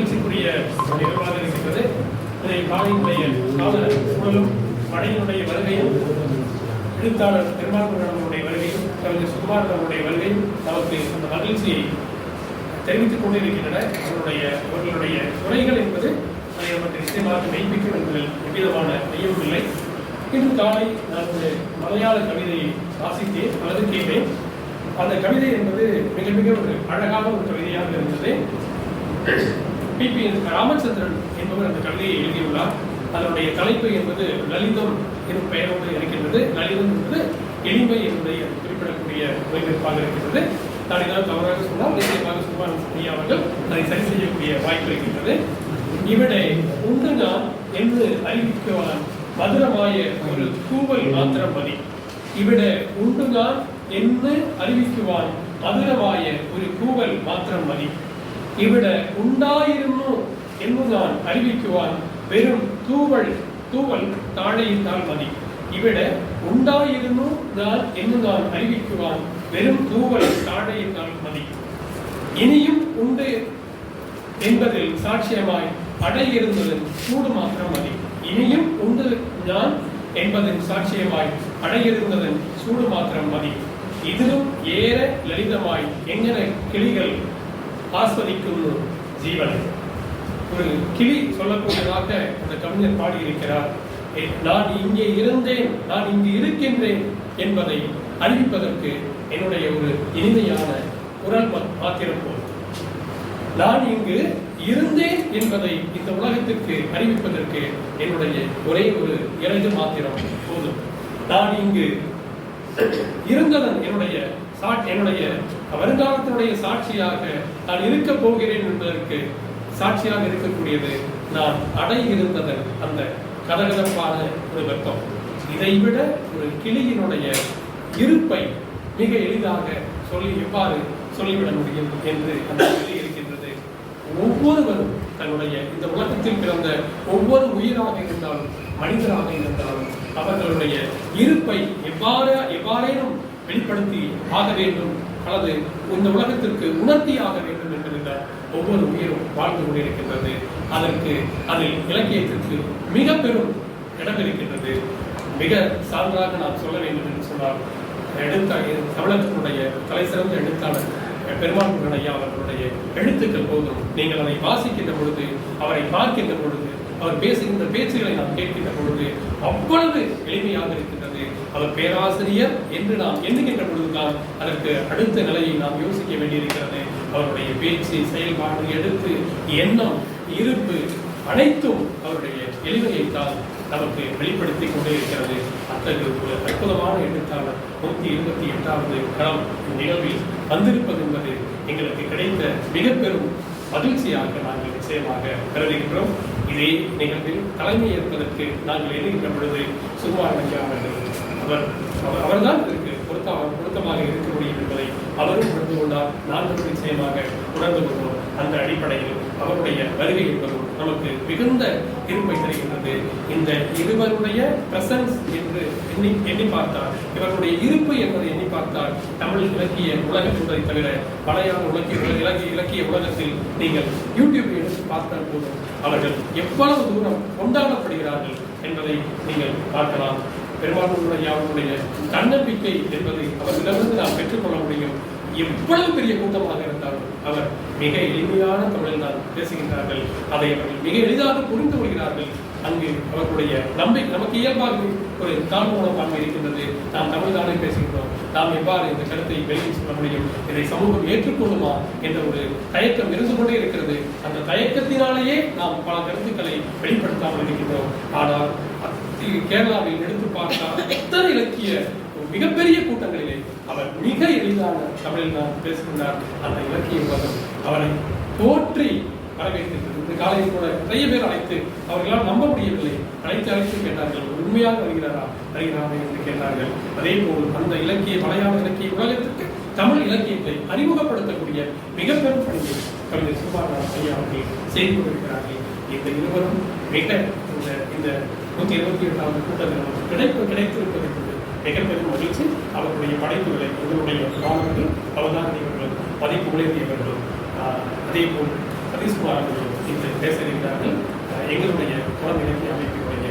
மகிழ்ச்சிக்குரிய நிகழ்வாக இருக்கின்றது இதை காலையினுடைய கால சூழலும் படையினுடைய வருகையும் எழுத்தாளர் திருமாவளவனுடைய வருகையும் கவிஞர் சுகுமார் அவருடைய வருகையும் நமக்கு அந்த மகிழ்ச்சியை தெரிவித்துக் கொண்டிருக்கின்றன. அவருடைய அவர்களுடைய துறைகள் என்பது அதை நமக்கு நிச்சயமாக மெய்ப்பிக்கும் என்பதில் எவ்விதமான ஐயமில்லை இன்று காலை நான் ஒரு மலையாள கவிதையை வாசித்தேன் அல்லது கேட்டேன். அந்த கவிதை என்பது மிக மிக ஒரு அழகான ஒரு கவிதையாக இருந்தது. பிபி ராமச்சந்திரன் என்பவர் அந்த கவிதையை எழுதியுள்ளார். அதனுடைய தலைப்பு என்பது லலிதம் எனும் பெயரோடு இருக்கின்றது. லலிதம் என்பது எளிமை என்பதை குறிப்பிடக்கூடிய மொழிபெயர்ப்பாக இருக்கின்றது. நான் ஏதாவது தவறாக சொன்னால் நிச்சயமாக சுமார் ஐயா அவர்கள் அதை சரி செய்யக்கூடிய வாய்ப்பு இருக்கின்றது. இவனை உண்டு நான் என்று அறிவிக்கவான் மதுரமாய ஒரு கூவல் மாத்திரம் மதி இவிட உண்டு நான் என்று அறிவிக்குவான் மதுரமாய ஒரு கூவல் மாத்திரம் மதி இவிட உண்டாயிருந்தோ என்று ഞാൻ அறிவிக்குவான் வெறும் தூவல் தூவல் தாழையிட்டால் மதி. இவிட உண்டாயிருந்தோ நான் என்று நான் அறிவிக்குவான் வெறும் தூவல் தாழையிட்டால் மதி. இனியும் உண்டு என்பதில் சாட்சியமாய் அடையிருந்ததன் சூடு மாத்திரம் மதி. இனியும் உண்டு நான் என்பதன் சாட்சியமாய் அடையிருந்ததன் சூடு மாத்திரம் மதி. இதிலும் ஏற லலிதமாய் எங்கன கிளிகள் ஆஸ்வதிக்கும் ஜீவன். ஒரு கிளி சொல்லக்கூடியதாக அந்த கவிஞர் பாடியிருக்கிறார். நான் இங்கே இருந்தேன் நான் இங்கு இருக்கின்றேன் என்பதை அறிவிப்பதற்கு என்னுடைய ஒரு இனிமையான குரல் மா- மாத்திரம் போதும் நான் இங்கு இருந்தேன் என்பதை இந்த உலகத்திற்கு அறிவிப்பதற்கு என்னுடைய ஒரே ஒரு இறகு மாத்திரம் போதும். நான் இங்கு இருந்ததன் என்னுடைய சா- என்னுடைய வருங்காலத்தினுடைய சாட்சியாக நான் இருக்க போகிறேன் என்பதற்கு சாட்சியாக இருக்கக்கூடியது நான் அடையிருந்ததன் அந்த கதகதப்பான ஒரு வெப்பம். இதைவிட ஒரு கிளியினுடைய இருப்பை மிக எளிதாக சொல்லி எவ்வாறு சொல்லிவிட முடியும் என்று அந்த கிளி இருக்கின்றது. ஒவ்வொருவரும் தன்னுடைய இந்த உலகத்தில் பிறந்த ஒவ்வொரு உயிராக இருந்தாலும் மனிதராக இருந்தாலும் அவர்களுடைய இருப்பை எவ்வாறு எவ்வாறேனும் வெளிப்படுத்தி ஆக வேண்டும் அல்லது இந்த உலகத்திற்கு உணர்த்தி ஆக வேண்டும் என்கின்ற ஒவ்வொரு உயிரும் வாழ்ந்து கொண்டிருக்கின்றது. அதற்கு அதில் இலக்கியத்திற்கு மிக பெரும் இடம் இருக்கின்றது. மிக சார்ந்தாக நான் சொல்ல வேண்டும் என்று சொன்னால் எழுத்த தமிழகத்தினுடைய தலை சிறந்த எழுத்தாளர் பெருமாள் ஐயா அவர்களுடைய எழுத்துக்கள் போதும். நீங்கள் அதை வாசிக்கின்ற பொழுது அவரை பார்க்கின்ற பொழுது அவர் பேசுகின்ற பேச்சுகளை நாம் கேட்கின்ற பொழுது அவ்வளவு எளிமையாக இருக்கின்றது. அவர் பேராசிரியர் என்று நாம் எண்ணுகின்ற பொழுதுதான் அதற்கு அடுத்த நிலையை நாம் யோசிக்க வேண்டியிருக்கிறது. அவருடைய பேச்சு செயல்பாடு எடுத்து எண்ணம் இருப்பு அனைத்தும் அவருடைய எளிமையைத்தான் நமக்கு வெளிப்படுத்தி கொண்டே இருக்கிறது அத்தகைய ஒரு அற்புதமான எழுத்தாளர் நூத்தி இருபத்தி எட்டாவது களம் நிகழ்வில் வந்திருப்பது என்பது எங்களுக்கு கிடைத்த மிக பெரும் மகிழ்ச்சியாக நாங்கள் நிச்சயமாக கருதுகின்றோம். இதே நிகழ்வில் தலைமை ஏற்பதற்கு நாங்கள் எண்ணுகின்ற பொழுது சுகுமார் ஐயா அவர்கள் அவர் அவர் அவர்தான் இதற்கு பொருத்த பொருத்தமாக இருக்க முடியும் என்பதை அவரும் உணர்ந்து கொண்டார். நாங்கள் நிச்சயமாக உணர்ந்து கொண்டோம் அந்த அடிப்படையில் அவருடைய வருகை என்பதும் நமக்கு மிகுந்த இருப்பை தருகின்றது. இந்த இருவருடைய பிரசன்ஸ் என்று எண்ணி எண்ணி பார்த்தால் இவருடைய இருப்பு என்பதை எண்ணி பார்த்தால் தமிழ் இலக்கிய உலக என்பதை தவிர பழையான உலகிய இலக்கிய இலக்கிய உலகத்தில் நீங்கள் யூடியூப் எடுத்து பார்த்தால் போதும். அவர்கள் எவ்வளவு தூரம் கொண்டாடப்படுகிறார்கள் என்பதை நீங்கள் பார்க்கலாம். பெரும்பான்மையுடைய அவர்களுடைய தன்னம்பிக்கை என்பதை அவர்களிடமிருந்து நாம் பெற்றுக்கொள்ள முடியும். எவ்வளவு பெரிய கூட்டமாக இருந்தாலும் அவர் மிக எளிமையான தமிழில் தான் பேசுகின்றார்கள். அதை அவர்கள் மிக எளிதாக புரிந்து கொள்கிறார்கள். அங்கு அவர்களுடைய நம்பிக்கை நமக்கு இயல்பாக ஒரு தாழ்வுணப்பான்மை இருக்கின்றது. நாம் தமிழ் தானே பேசுகின்றோம். நாம் எவ்வாறு இந்த கருத்தை வெளியே சொல்ல முடியும்? இதை சமூகம் ஏற்றுக்கொள்ளுமா என்ற ஒரு தயக்கம் இருந்து கொண்டே இருக்கிறது. அந்த தயக்கத்தினாலேயே நாம் பல கருத்துக்களை வெளிப்படுத்தாமல் இருக்கின்றோம். ஆனால் கேரளாவில் எடுத்து பார்த்தால் எத்தனை இலக்கிய மிகப்பெரிய கூட்டங்களிலே அவர் மிக எளிதான தமிழில் தான் பேசுகின்றார் அந்த இலக்கிய உலகம். அவரை போற்றி வரவேற்கின்றது. இந்த காலையில் கூட நிறைய பேர் அழைத்து அவர்களால் நம்ப முடியவில்லை. அழைத்து அழைத்து கேட்டார்கள் உண்மையாக வருகிறாரா? வருகிறாரா என்று கேட்டார்கள். அதே போல் அந்த இலக்கிய மலையாள இலக்கிய உலகத்திற்கு தமிழ் இலக்கியத்தை அறிமுகப்படுத்தக்கூடிய மிக பெரும் பணியை கவிஞர் சுபாராம் ஐயா அவர்கள் செய்து கொண்டிருக்கிறார்கள். இந்த இருவரும் மிக இந்த இந்த நூற்றி இருபத்தி எட்டாவது கூட்டத்தில் நமக்கு கிடைப்பு கிடைத்திருப்பது என்பது மிக பெரும் மகிழ்ச்சி. அவர்களுடைய படைப்புகளை எங்களுடைய அவர்தான் நீங்கள் பதிப்பு உழைத்திய வேண்டும். அதே போல் சதீஷ்குமார் அவர்கள் இன்று பேச இருக்கிறார்கள் எங்களுடைய குழந்தை அமைப்பினுடைய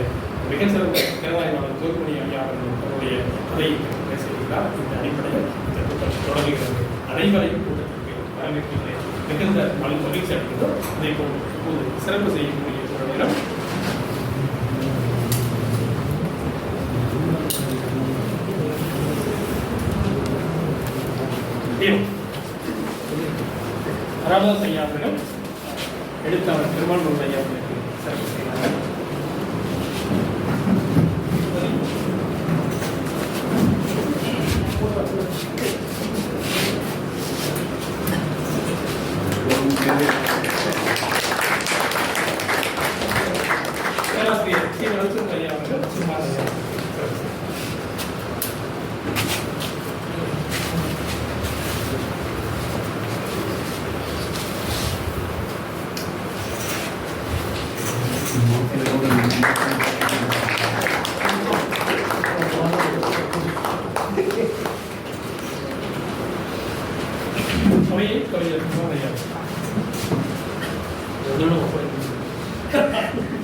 மிகச்சிறந்த திறனாய்வாளர் தோல்மணி ஐயா அவர்கள் அவருடைய உரையை பேசியிருக்கிறார். இந்த அடிப்படையில் இந்த கூட்டம் தொடங்குகிறது. அனைவரையும் கூட்டத்திற்கு வரவேற்கிறேன். மிகுந்த மகிழ்ச்சி அடைகிறோம் அதே போல் இப்போது சிறப்பு செய்யக்கூடிய ஒரு நேரம் தீம். ராமதாஸ் ஐயா அவர்கள் எழுத்தாளர் திருமணம் ஐயா அவர்களுக்கு சிறப்பு செய்தார்கள் பேராசிரியர் சி நரசிம்ம ஐயா அவர்கள் சுமார் சபையை கவிஞர் சுமார் ஐயா அவர்கள். எவ்வளவு ஒப்படைப்பு.